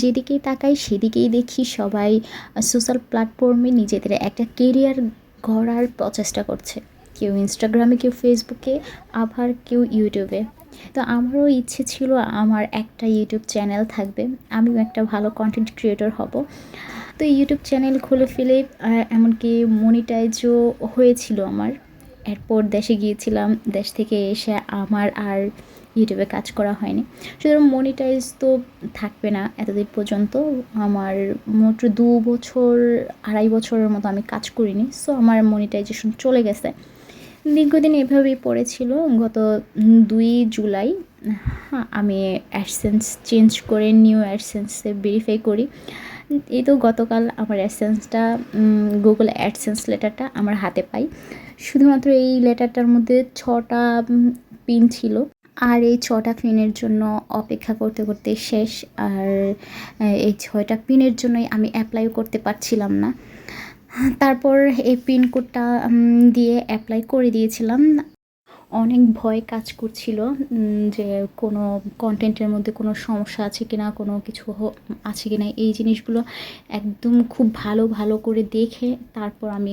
যেদিকেই তাকাই, সেদিকেই দেখি সবাই সোশ্যাল প্ল্যাটফর্মে নিজেদের একটা কেরিয়ার গড়ার প্রচেষ্টা করছে। কেউ ইনস্টাগ্রামে কেউ ফেসবুকে আবার কেউ ইউটিউবে তো আমারও ইচ্ছে ছিল আমার একটা ইউটিউব চ্যানেল থাকবে। আমিও একটা ভালো কন্টেন্ট ক্রিয়েটর হব। তো ইউটিউব চ্যানেল খুলে ফেলে এমনকি মনিটাইজও হয়েছিল আমার। এরপর দেশে গিয়েছিলাম, দেশ থেকে এসে আমার আর ইউটিউবে কাজ করা হয়নি। সুতরাং মনিটাইজ তো থাকবে না এতদিন পর্যন্ত। আমার মোট দু বছর, আড়াই বছরের মতো আমি কাজ করিনি। সো আমার মনিটাইজেশন চলে গেছে। দীর্ঘদিন এভাবেই পড়েছিল। গত দুই জুলাই হ্যাঁ আমি অ্যাডসেন্স চেঞ্জ করে নিউ অ্যাডসেন্সে ভেরিফাই করি। এই তো গতকাল আমার অ্যাডসেন্সটা গুগল অ্যাডসেন্স লেটারটা আমার হাতে পাই। শুধুমাত্র এই লেটারটার মধ্যে ছটা পিন ছিল। আর এই ছটা পিনের জন্য অপেক্ষা করতে করতে শেষ। আর এই ছয়টা পিনের জন্যই আমি অ্যাপ্লাই করতে পারছিলাম না। তারপর এই পিনকোডটা দিয়ে অ্যাপ্লাই করে দিয়েছিলাম। অনেক ভয় কাজ করছিল যে কোনো কন্টেন্টের মধ্যে কোনো সমস্যা আছে কি না কোনো কিছু আছে কিনা, এই জিনিসগুলো একদম খুব ভালো ভালো করে দেখে তারপর আমি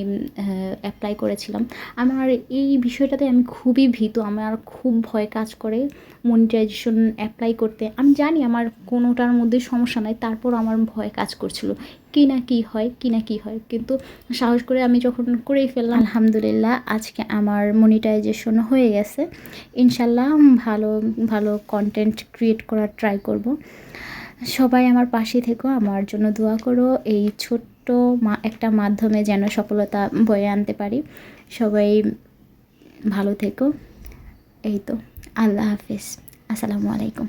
অ্যাপ্লাই করেছিলাম। আমার এই বিষয়টাতে আমি খুবই ভীত, আমার খুব ভয় কাজ করে মনিটাইজেশন অ্যাপ্লাই করতে। আমি জানি আমার কোনোটার মধ্যে সমস্যা নাই তারপর আমার ভয় কাজ করছিল। কী না কী হয়, কী না কী হয়। কিন্তু সাহস করে আমি যখন করেই ফেললাম, আলহামদুলিল্লাহ আজকে আমার মনিটাইজেশন হয়ে গেছে। ইনশাল্লাহ ভালো ভালো কন্টেন্ট ক্রিয়েট করার ট্রাই করব। সবাই আমার পাশে থেকো, আমার জন্য দোয়া করো। এই ছোট্ট মা, একটা মাধ্যমে যেন সফলতা বয়ে আনতে পারি। সবাই ভালো থেকো। এই তো, আল্লাহ হাফিজ। আসসালামু আলাইকুম।